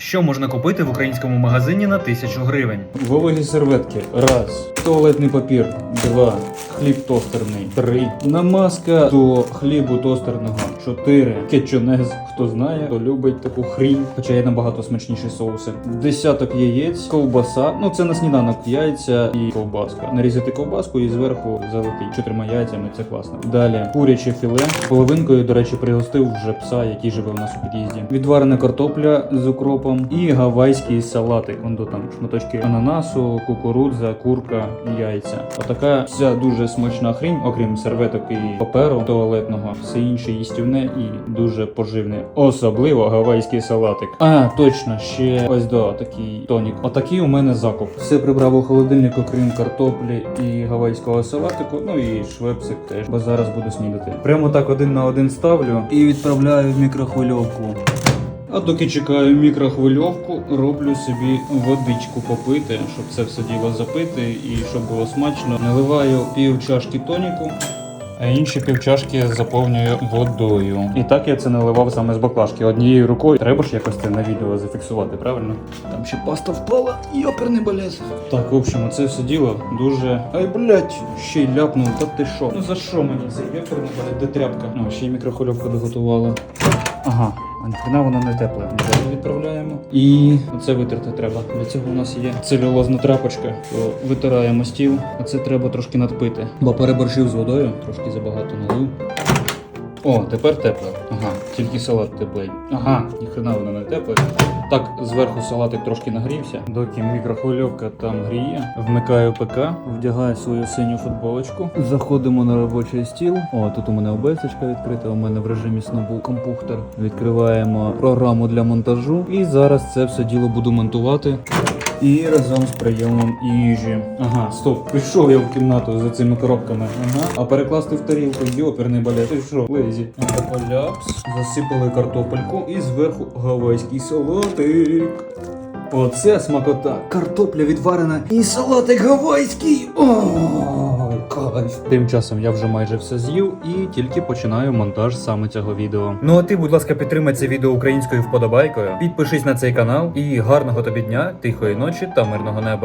Що можна купити в українському магазині на тисячу гривень? Вологі серветки. Раз. Туалетний папір. Два. Хліб тостерний. Три. Намазка до хлібу тостерного. Чотири. Кетчунез. Хто знає, хто любить таку хрінь. Хоча є набагато смачніші соуси. Десяток яєць, ковбаса. Ну це на сніданок яйця і ковбаска. Нарізати ковбаску і зверху залити чотирма яйцями. Це класно. Далі куряче філе. Половинкою, до речі, пригостив вже пса, який живе у нас у під'їзді. Відварена картопля з укропом і гавайський салатик. Вон там шматочки ананасу, кукурудза, курка, яйця. Отака вся дуже смачна хрінь, окрім серветок і паперу туалетного. Все інше їстівне і дуже поживне. Особливо гавайський салатик. А, точно, ще ось до такий тонік. Отакий у мене закуп. Все прибрав у холодильник, окрім картоплі і гавайського салатику. Ну і швепсик теж, бо зараз буду снідати. Прямо так один на один ставлю і відправляю в мікрохвильовку. А доки чекаю мікрохвильовку, роблю собі водичку попити, щоб це все діло запити і щоб було смачно. Наливаю пів чашки тоніку, а інші пів чашки заповнюю водою. І так я це наливав саме з баклажки однією рукою. Треба ж якось це на відео зафіксувати, правильно? Там ще паста впала, йоперний балет. Так, в общем, це все діло дуже. Ай, блять, ще й ляпнув, та ти що? Ну за що мені цей йоперний балет? Де тряпка? Ну, ще й мікрохвильовка доготувала. Ага, а ніхрена воно не тепле. Далі відправляємо. І це витерти треба. Для цього у нас є целюлозна тряпочка. То витираємо стіл, а це треба трошки надпити. Бо переборщив з водою, трошки забагато налив. О, тепер тепле. Ага, тільки салат теплий. Ага, ніхрена воно не тепле. Так, зверху салатик трошки нагрівся. Доки мікрохвильовка там гріє, вмикаю ПК, вдягаю свою синю футболочку. Заходимо на робочий стіл. О, тут у мене обесочка відкрита. У мене в режимі сну був компухтер. Відкриваємо програму для монтажу. І зараз це все діло буду монтувати. І разом з прийомом їжі. Ага, стоп, пішов я в кімнату за цими коробками. Ага. А перекласти в тарілку йоперний балет. Ти що, лезі? Ляпс. Засипали картопельку і зверху гавайський салатик. Оце смакота. Картопля відварена і салатик гавайський. Ой, кайф. Тим часом я вже майже все з'їв і тільки починаю монтаж саме цього відео. Ну а ти, будь ласка, підтримай це відео українською вподобайкою, підпишись на цей канал і гарного тобі дня, тихої ночі та мирного неба.